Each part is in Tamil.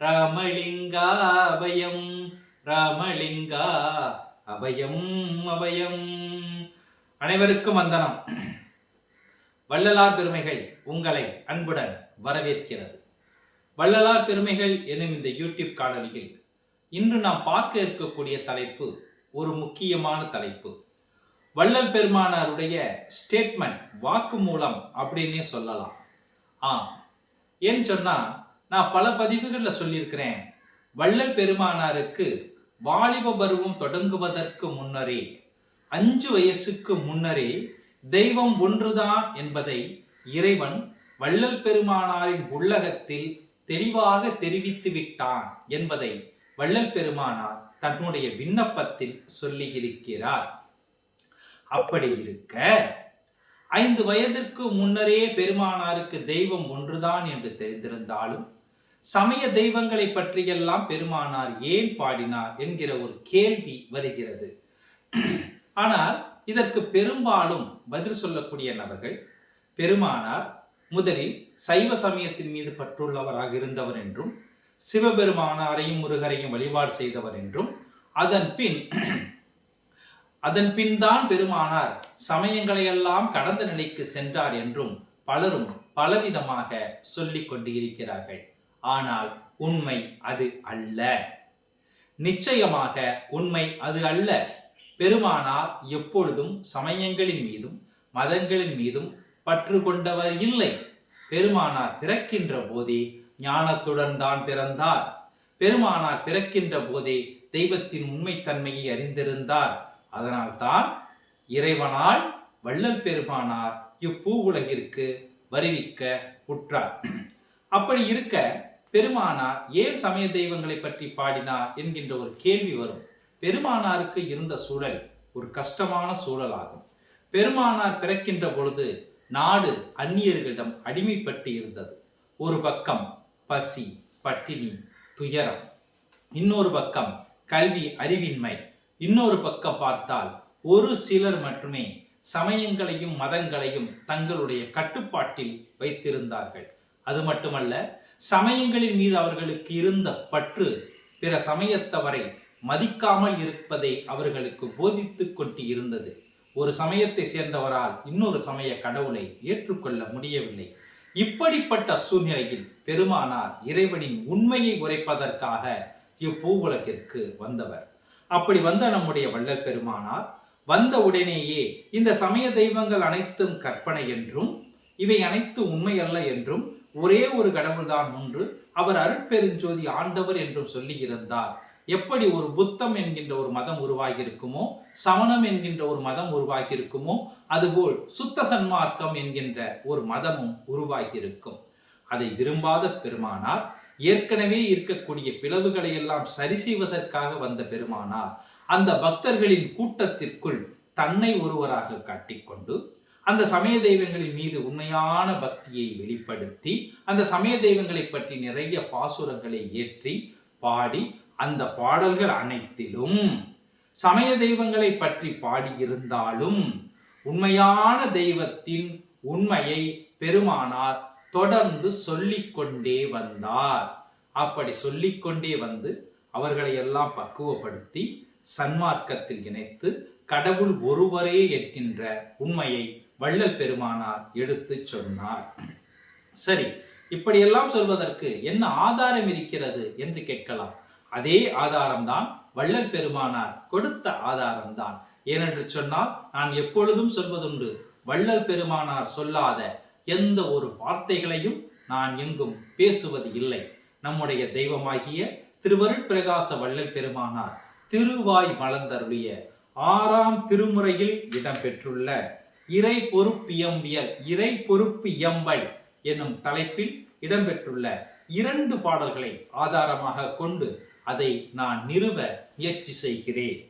ராமலிங்கா அபயம் ராமலிங்கா அபயம் அபயம். அனைவருக்கும் வந்தனம். வள்ளலார் பெருமைகள் உங்களை அன்புடன் வரவேற்கிறது. வள்ளலார் பெருமைகள் எனும் இந்த யூடியூப் காணொலியில் இன்று நாம் பார்க்க இருக்கக்கூடிய தலைப்பு ஒரு முக்கியமான தலைப்பு. வள்ளல் பெருமானாருடைய ஸ்டேட்மெண்ட் வாக்கு மூலம் அப்படின்னே சொல்லலாம். ஆ ஏன்னு சொன்னா நான் பல பதிவுகளில் சொல்லியிருக்கிறேன். வள்ளல் பெருமானாருக்கு வாலிப பருவம் தொடங்குவதற்கு முன்னரே அஞ்சு வயசுக்கு முன்னரே தெய்வம் ஒன்றுதான் என்பதை இறைவன் வள்ளல் பெருமானாரின் உள்ளகத்தில் தெளிவாக தெரிவித்து விட்டான் என்பதை வள்ளல் பெருமானார் தன்னுடைய விண்ணப்பத்தில் சொல்லியிருக்கிறார். அப்படி இருக்க ஐந்து வயதிற்கு முன்னரே பெருமானாருக்கு தெய்வம் ஒன்றுதான் என்று தெரிந்திருந்தாலும் சமய தெய்வங்களை பற்றியெல்லாம் பெருமானார் ஏன் பாடினார் என்கிற ஒரு கேள்வி வருகிறது. ஆனால் இதற்கு பெரும்பாலும் பதில் சொல்லக்கூடிய நபர்கள் பெருமானார் முதலில் சைவ சமயத்தின் மீது பற்றுள்ளவராக இருந்தவர் என்றும் சிவபெருமானாரையும் முருகரையும் வழிபாடு செய்தவர் என்றும் அதன் பின் அதன் பின் தான் பெருமானார் சமயங்களை எல்லாம் கடந்த நிலைக்கு சென்றார் என்றும் பலரும் பலவிதமாக சொல்லிக் கொண்டு இருக்கிறார்கள் ஆனால் உண்மை அது அல்ல. நிச்சயமாக உண்மை அது அல்ல. பெருமானார் எப்பொழுதும் சமயங்களின் மீதும் மதங்களின் மீதும் பற்று கொண்டவர் இல்லை. பெருமானார் பிறக்கின்ற போதே ஞானத்துடன் தான் பிறந்தார். பெருமானார் பிறக்கின்ற போதே தெய்வத்தின் உண்மைத்தன்மையை அறிந்திருந்தார். அதனால்தான் இறைவனால் வள்ளல் பெருமானார் இப்பூ உலகிற்கு வருவிக்க உற்றார். அப்படி இருக்க பெருமானார் ஏன் சமய தெய்வங்களை பற்றி பாடினார் என்கின்ற ஒரு கேள்வி வரும். பெருமானாருக்கு இருந்த சூழல் ஒரு கஷ்டமான சூழலாகும். பெருமானார் பிறக்கின்ற பொழுது நாடு அந்நியர்களிடம் அடிமைப்பட்டு இருந்தது. ஒரு பக்கம் பசி பட்டினி துயரம் இன்னொரு பக்கம் கல்வி அறிவின்மை இன்னொரு பக்கம் பார்த்தால் ஒரு சிலர் மட்டுமே சமயங்களையும் மதங்களையும் தங்களுடைய கட்டுப்பாட்டில் வைத்திருந்தார்கள். அது மட்டுமல்ல சமயங்களின் மீது அவர்களுக்கு இருந்த பற்று பிற சமயத்தவரை மதிக்காமல் இருப்பதை அவர்களுக்கு போதித்து கொண்டு இருந்தது. ஒரு சமயத்தை சேர்ந்தவரால் இன்னொரு சமய கடவுளை ஏற்றுக்கொள்ள முடியவில்லை. இப்படிப்பட்ட சூழ்நிலையில் பெருமானார் இறைவனின் உண்மையை உரைப்பதற்காக இப்பூவுலகிற்கு வந்தவர். அப்படி வந்த நம்முடைய வள்ளல் பெருமானார் வந்த உடனேயே இந்த சமய தெய்வங்கள் அனைத்தும் கற்பனை என்றும் இவை அனைத்து உண்மையல்ல என்றும் ஒரே ஒரு கடவுள்தான் ஒன்று அவர் அருட்பெருஞ்சோதி ஆண்டவர் என்றும் சொல்லி இருந்தார். எப்படி ஒரு புத்தம் என்கின்ற ஒரு மதம் உருவாகி இருக்குமோ சமணம் என்கின்ற ஒரு மதம் உருவாகி இருக்குமோ அதுபோல் சுத்த சன்மார்க்கம் என்கின்ற ஒரு மதமும் உருவாகி இருக்கும் அதை விரும்பாத பெருமானார் ஏற்கனவே இருக்கக்கூடிய பிளவுகளை எல்லாம் சரி செய்வதற்காக வந்த பெருமானார் அந்த பக்தர்களின் கூட்டத்திற்குள் தன்னை ஒருவராக காட்டிக்கொண்டு அந்த சமய தெய்வங்களின் மீது உண்மையான பக்தியை வெளிப்படுத்தி அந்த சமய தெய்வங்களை பற்றி நிறைய பாசுரங்களை ஏற்றி பாடி அந்த பாடல்கள் அனைத்திலும் சமய தெய்வங்களை பற்றி பாடியிருந்தாலும் உண்மையான தெய்வத்தின் உண்மையை பெருமானார் தொடர்ந்து சொல்லிக்கொண்டே வந்தார். அப்படி சொல்லிக்கொண்டே வந்து அவர்களை எல்லாம் பக்குவப்படுத்தி சன்மார்க்கத்தில் இணைத்து கடவுள் ஒருவரே என்கின்ற உண்மையை வள்ளல் பெருமானார் எடுத்து சொன்னார். சரி இப்படியெல்லாம் சொல்வதற்கு என்ன ஆதாரம் இருக்கிறது என்று கேட்கலாம். அதே ஆதாரம்தான் வள்ளல் பெருமானார் கொடுத்த ஆதாரம்தான். ஏனென்று சொன்னால் நான் எப்பொழுதும் சொல்வதுண்டு வள்ளல் பெருமானார் சொல்லாத எந்த ஒரு வார்த்தைகளையும் நான் எங்கும் பேசுவது இல்லை. நம்முடைய தெய்வமாகிய திருவருட்பிரகாச வள்ளல் பெருமானார் திருவாய் மலர்ந்தருளிய ஆறாம் திருமுறையில் இடம்பெற்றுள்ள இறை பொறுப்பியம்பியல் இறை பொறுப்பு இயம்பல் என்னும் தலைப்பில் இடம்பெற்றுள்ள இரண்டு பாடல்களை ஆதாரமாக கொண்டு அதை நான் நிறுவ முயற்சி செய்கிறேன்.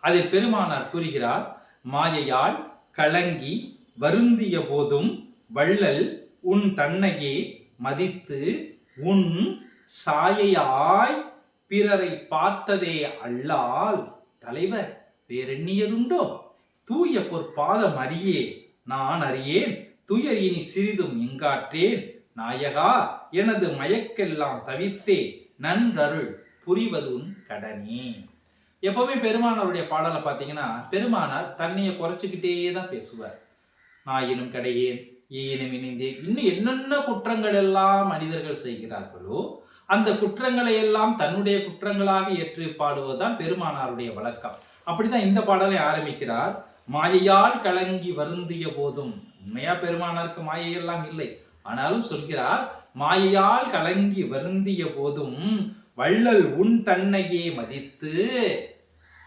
அதில் பெருமானார் கூறுகிறார் மாயையால் கலங்கி வருந்திய போதும் வள்ளல் உன் தன்னையே மதித்து உன் சாயையாய் பிறரை பார்த்ததே அல்லால் தலைவர் வேறெண்ணியதுண்டோ? தூய பொற்பாதம் அறியே நான் அறியேன். துயர் இனி சிறிதும் இங்காற்றேன் நாயகா எனது மயக்கெல்லாம் தவித்தே நன்றருள் புரிவது உன் கடனே. எப்பவுமே பெருமானாருடைய பாடலை பார்த்தீங்கன்னா பெருமானார் தன்னையை குறைச்சிக்கிட்டே தான் பேசுவார். நாயினும் கடையேன் ஏனும் இணைந்தேன். இன்னும் என்னென்ன குற்றங்கள் எல்லாம் மனிதர்கள் செய்கிறார்களோ அந்த குற்றங்களை எல்லாம் தன்னுடைய குற்றங்களாக ஏற்று பாடுவதுதான் பெருமானாருடைய வழக்கம். அப்படிதான் இந்த பாடலை ஆரம்பிக்கிறார். மாயையால் கலங்கி வருந்திய போதும். உண்மையா பெருமானாருக்கு மாயையெல்லாம் இல்லை. ஆனாலும் சொல்கிறார் மாயையால் கலங்கி வருந்திய போதும் வள்ளல் உன் தன்னையே மதித்து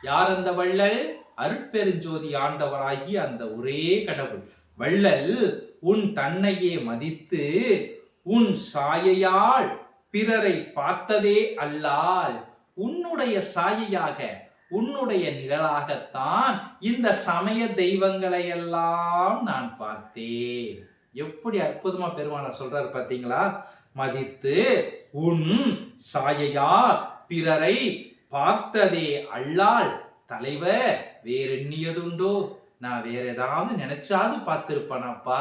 யார் அந்த வள்ளல்? அருட்பெருஞ்சோதி ஆண்டவராகி அந்த ஒரே கடவுள். வள்ளல் உன் தன்னையே மதித்து உன் சாயையால் பிறரை பார்த்ததே அல்லால் உன்னுடைய சாயையாக உன்னுடைய நிழலாகத்தான் இந்த சமய தெய்வங்களை எல்லாம் நான் பார்த்தேன். எப்படி அற்புதமா பெருமானார் சொல்றாரு பார்த்தீங்களா மதித்து உன் சாயையா பிறரை பார்த்ததே அல்லால் தலைவர். வேறெண்ணியதுண்டோ? நான் வேற ஏதாவது நினைச்சாது பார்த்திருப்பேனப்பா.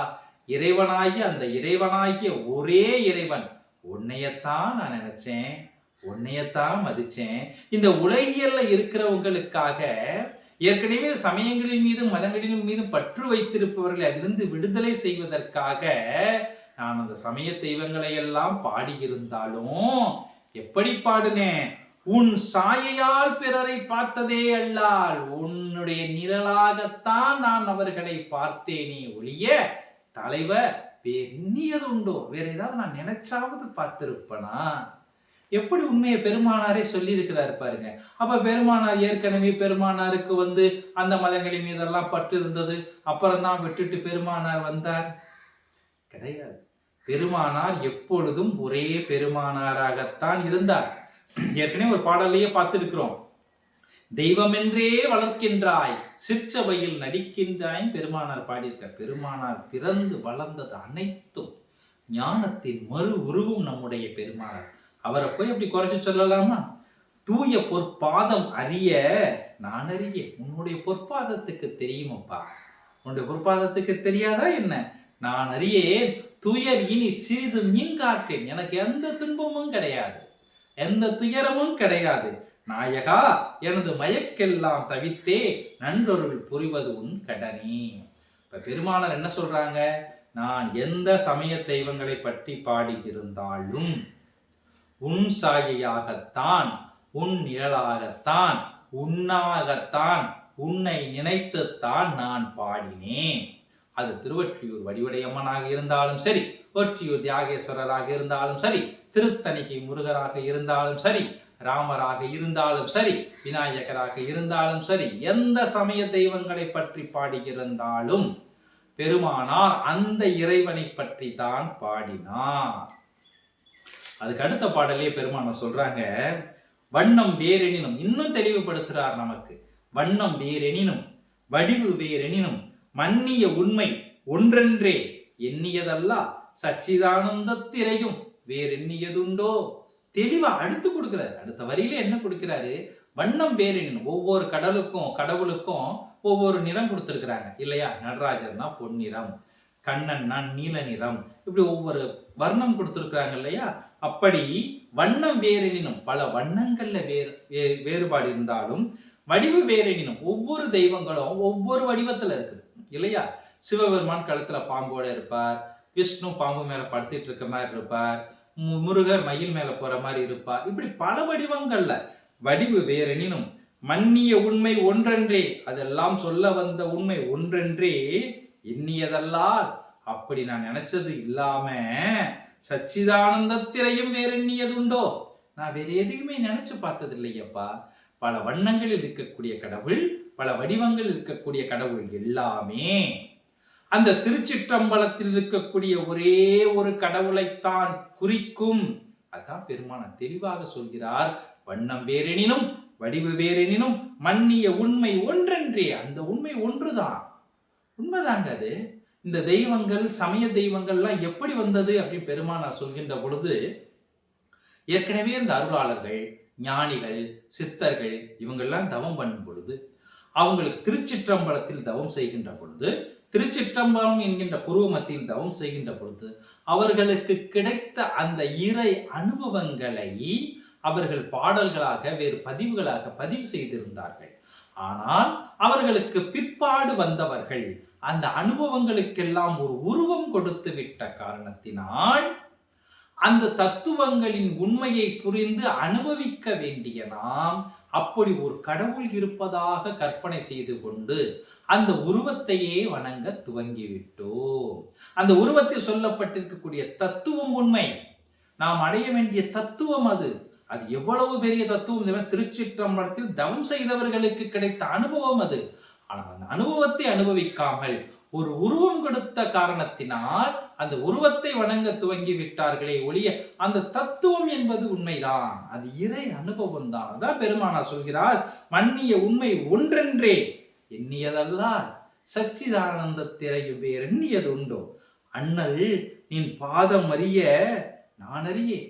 இறைவனாகிய அந்த இறைவனாகிய ஒரே இறைவன். உன்னையத்தான் நான் நினைச்சேன். உன்னையத்தான் மதிச்சேன். இந்த உலகியல்ல இருக்கிறவங்களுக்காக ஏற்கனவே சமயங்களின் மீதும் மதங்களின் மீதும் பற்று வைத்திருப்பவர்களை அதிலிருந்து விடுதலை செய்வதற்காக நான் அந்த சமய தெய்வங்களை எல்லாம் பாடியிருந்தாலும் எப்படி பாடினேன்? உன் சாயையால் பிறரை பார்த்ததே அல்லால் உன்னுடைய நிழலாகத்தான் நான் அவர்களை பார்த்தேனே ஒழிய தலைவர் வேறு உண்டோ? வேற ஏதாவது நான் நினைச்சாவது பார்த்திருப்பனா? எப்படி உண்மையை பெருமானாரே சொல்லி இருக்கிறாரு பாருங்க. அப்ப பெருமானார் ஏற்கனவே பெருமானாருக்கு வந்து அந்த மதங்களின் மீதெல்லாம் பற்று இருந்தது. அப்புறம் தான் விட்டுட்டு பெருமானார் வந்தார். கிடையாது. பெருமானார் எப்பொழுதும் ஒரே பெருமானாராகத்தான் இருந்தார். ஏற்கனவே ஒரு பாடலையே பார்த்திருக்கிறோம். தெய்வமென்றே வளர்க்கின்றாய் சிற்சபையில் நடிக்கின்றாய் பெருமானார் பாடியிருக்க பெருமானார் பிறந்து வளர்ந்தது அனைத்தும் ஞானத்தின் மறு உருவும் நம்முடைய பெருமானார். அவரை போய் அப்படி குறைச்சி சொல்லலாமா? தூய பொற்பாதம் அறிய நான் அறிய உன்னுடைய பொற்பாதத்துக்கு தெரியுமப்பா. உன்னுடைய பொற்பாதத்துக்கு தெரியாதா என்ன? நான் அறியேன். துயர் இனி சிறிது மீன்காட்டேன் எனக்கு எந்த துன்பமும் கிடையாது. எந்த துயரமும் கிடையாது. நாயகா எனது மயக்கெல்லாம் தவித்தே நன்றொருள் புரிவது உன் கடனே. இப்ப பெருமானர் என்ன சொல்றாங்க? நான் எந்த சமய தெய்வங்களை பற்றி பாடியிருந்தாலும் உன் சாகியாகத்தான் உன் நிழலாகத்தான் உன்னாகத்தான் உன்னை நினைத்துத்தான் நான் பாடினேன். அது திருவற்றியூர் வடிவடையம்மனாக இருந்தாலும் சரி ஒற்றியூர் தியாகேஸ்வரராக இருந்தாலும் சரி திருத்தணிகை முருகராக இருந்தாலும் சரி ராமராக இருந்தாலும் சரி விநாயகராக இருந்தாலும் சரி எந்த சமய தெய்வங்களை பற்றி பாடியிருந்தாலும் பெருமானார் அந்த இறைவனை பற்றி தான் பாடினார். அதுக்கு அடுத்த பாடலே பெருமான சொல்றாங்க? வண்ணம் வேறெனினும் இன்னும் தெளிவுபடுத்துறார் நமக்கு. வண்ணம் வேறெனினும் வடிவு வேறெனினும் மன்னிய உண்மை ஒன்றென்றே எண்ணியதல்ல சச்சிதானந்த திரையும் வேறெண்ணியதுண்டோ? தெளிவா அடுத்து கொடுக்கிறாரு. அடுத்த வரியில என்ன கொடுக்கிறாரு? வண்ணம் வேறெனினும் ஒவ்வொரு கடலுக்கும் கடவுளுக்கும் ஒவ்வொரு நிறம் கொடுத்துருக்குறாங்க. இல்லையா? நடராஜர் தான் பொன்னிறம். கண்ணன்னா நீல நிறம். இப்படி ஒவ்வொரு வர்ணம் கொடுத்துருக்குறாங்க இல்லையா? அப்படி வண்ணம் வேறெனினும் பல வண்ணங்கள்ல வேறு வேறுபாடு இருந்தாலும் வடிவு வேறெனினும் ஒவ்வொரு தெய்வங்களும் ஒவ்வொரு வடிவத்துல இருக்குது இல்லையா? சிவபெருமான் கழுத்துல பாம்போட இருப்பார் விஷ்ணு பாம்பு மேல படுத்திட்டு இருக்க மாதிரி இருப்பார் முருகர் மயில் மேல போற மாதிரி இருப்பார். இப்படி பல வடிவங்கள்ல வடிவு வேறெனினும் மன்னிய உண்மை ஒன்றென்றே அதெல்லாம் சொல்ல வந்த உண்மை ஒன்றென்றே எண்ணியதல்லால் அப்படி நான் நினைச்சது இல்லாம சச்சிதானந்தத்திலையும் வேற எண்ணியதுண்டோ? நான் வேற எதையுமே நினைச்சு பார்த்தது இல்லையப்பா பல வண்ணங்களில் இருக்கக்கூடிய கடவுள் பல வடிவங்கள் இருக்கக்கூடிய கடவுள் எல்லாமே அந்த திருச்சிற்றம்பலத்தில் இருக்கக்கூடிய ஒரே ஒரு கடவுளைத்தான் குறிக்கும். அதான் பெருமான தெளிவாக சொல்கிறார். வண்ணம் வேறெனினும் வடிவு வேறெனினும் மன்னிய உண்மை ஒன்றென்றே. அந்த உண்மை ஒன்றுதான். உண்மைதாங்க அது. இந்த தெய்வங்கள் சமய தெய்வங்கள்லாம் எப்படி வந்தது அப்படின்னு பெருமானார் சொல்கின்ற பொழுது ஏற்கனவே இந்த அருளாளர்கள் ஞானிகள் சித்தர்கள் இவங்கெல்லாம் தவம் பண்ணும் பொழுது அவங்களுக்கு திருச்சிற்றம்பலத்தில் தவம் செய்கின்ற பொழுது திருச்சிற்றம்பலம் என்கின்ற குருவ மத்தியில் தவம் செய்கின்ற பொழுது அவர்களுக்கு கிடைத்த அந்த இறை அனுபவங்களை அவர்கள் பாடல்களாக வேறு பதிவுகளாக பதிவு செய்திருந்தார்கள். ஆனால் அவர்களுக்கு பிற்பாடு வந்தவர்கள் அந்த அனுபவங்களுக்கெல்லாம் ஒரு உருவம் கொடுத்து விட்ட காரணத்தினால் அந்த தத்துவங்களின் உண்மையை புரிந்து அனுபவிக்க வேண்டிய நாம் அப்படி ஒரு கடவுள் இருப்பதாக கற்பனை செய்து கொண்டு அந்த உருவத்தையே வணங்க துவங்கிவிட்டோம். அந்த உருவத்தில் சொல்லப்பட்டிருக்கக்கூடிய தத்துவம் உண்மை. நாம் அடைய வேண்டிய தத்துவம் அது. அது எவ்வளவு பெரிய தத்துவம் திருச்சிற்றம்பலத்தில் தவம் செய்தவர்களுக்கு கிடைத்த அனுபவம் அது. ஆனால் அந்த அனுபவத்தை அனுபவிக்காமல் ஒரு உருவம் கொடுத்த காரணத்தினால் அந்த உருவத்தை வணங்க துவங்கி விட்டார்களே ஒழிய அந்த தத்துவம் என்பது உண்மைதான். அது இறை அனுபவம் தான். அதான் பெருமானா சொல்கிறார் மன்னிய உண்மை ஒன்றென்றே எண்ணியதல்லார். சச்சிதானந்த திரையும் பேர் எண்ணியது உண்டோ அண்ணல் நின் பாதம் அறிய நான் அறியே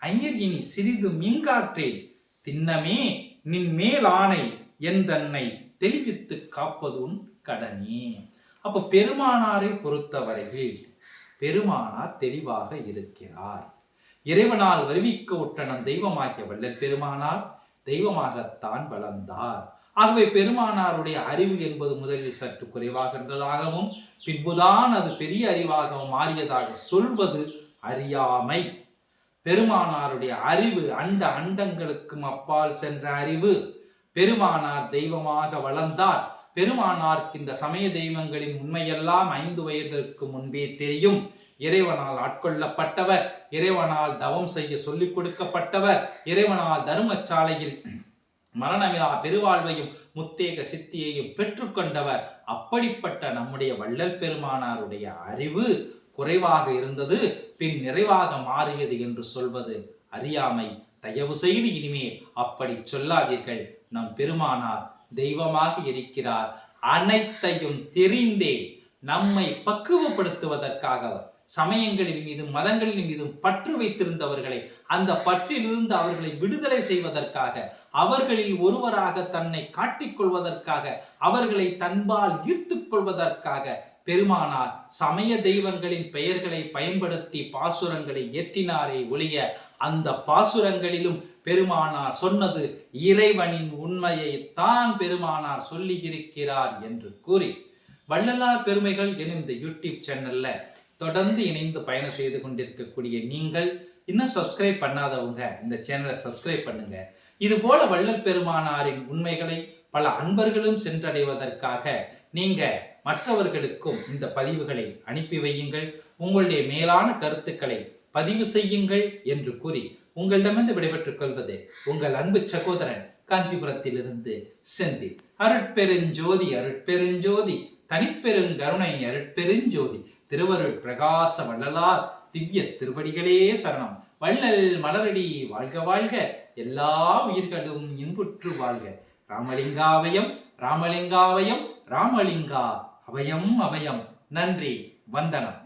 ஐயர் இனி சிறிது மின்காற்றேன் திண்ணமே நின் மேல் ஆணை என் தன்னை தெளிவித்து காப்பதுன் கடனே. அப்போ பெருமானாரை பொறுத்தவரையில் பெருமானார் தெளிவாக இருக்கிறார். இறைவனால் வருவிக்க உட்டனம் தெய்வமாகிய வள்ளல் பெருமானார் தெய்வமாகத்தான் வளர்ந்தார். ஆகவே பெருமானாருடைய அறிவு என்பது முதலில் சற்று குறைவாக இருந்ததாகவும் பின்புதான் அது பெரிய அறிவாகவும் மாறியதாக சொல்வது அறியாமை. பெருமானாருடைய அறிவு அண்ட அண்டங்களுக்கும் அப்பால் சென்ற அறிவு. பெருமானார் தெய்வமாக வளர்ந்தார். பெருமானார் இந்த சமய தெய்வங்களின் உண்மையெல்லாம் ஐந்து வயதிற்கு முன்பே தெரியும். இறைவனால் ஆட்கொள்ளப்பட்டவர் இறைவனால் தவம் செய்ய சொல்லிக் கொடுக்கப்பட்டவர் இறைவனால் தருமச்சாலையில் மரணமிலா பெருவாழ்வையும் முத்தேக சித்தியையும் பெற்றுக்கொண்டவர் அப்படிப்பட்ட நம்முடைய வள்ளல் பெருமானாருடைய அறிவு குறைவாக இருந்தது பின் நிறைவாக மாறியது என்று சொல்வது அறியாமை. தயவு செய்து இனிமேல் அப்படி சொல்லாதீர்கள். நம் பெருமானார் தெய்வமாக இருக்கிறார். அனைத்தையும் தெரிந்தே நம்மை பக்குவப்படுத்துவதற்காக சமயங்களின் மீதும் மதங்களின் மீதும் பற்று வைத்திருந்தவர்களை அந்த பற்றிலிருந்து அவர்களை விடுதலை செய்வதற்காக அவர்களில் ஒருவராக தன்னை காட்டிக்கொள்வதற்காக அவர்களை தன்பால் ஈர்த்து கொள்வதற்காக பெருமானார் சமய தெய்வங்களின் பெயர்களை பயன்படுத்தி பாசுரங்களை ஏற்றினாரே ஒழிய அந்த பாசுரங்களிலும் பெருமானார் சொன்னது இறைவனின் உண்மையை தான் பெருமானார் சொல்லி இருக்கிறார் என்று கூறி வள்ளலார் பெருமைகள் எனும் இந்த யூடியூப் சேனல்ல தொடர்ந்து இணைந்து பயணம் செய்து கொண்டிருக்கக்கூடிய நீங்கள் இன்னும் சப்ஸ்கிரைப் பண்ணாதவங்க இந்த சேனலை சப்ஸ்கிரைப் பண்ணுங்க. இது போல வள்ளல் பெருமானாரின் உண்மைகளை பல அன்பர்களும் சென்றடைவதற்காக நீங்க மற்றவர்களுக்கும் இந்த பதிவுகளை அனுப்பி வையுங்கள். உங்களுடைய மேலான கருத்துக்களை பதிவு செய்யுங்கள் என்று கூறி உங்களிடமிருந்து விடைபெற்றுக் கொள்வது உங்கள் அன்பு சகோதரன் காஞ்சிபுரத்திலிருந்து செந்தில். அருட்பெருஞ்சோதி அருட்பெருஞ்சோதி தனிப்பெருங்கருணை அருட்பெருஞ்சோதி திருவருட் பிரகாச வள்ளலார் திவ்ய திருவடிகளே சரணம். வள்ளல் மலரடி வாழ்க வாழ்க. எல்லா உயிர்களும் இன்புற்று வாழ்க. ராமலிங்காவயம் ராமலிங்காவயம் ராமலிங்கா அபயம் அபயம் நன்றி வந்தனம்.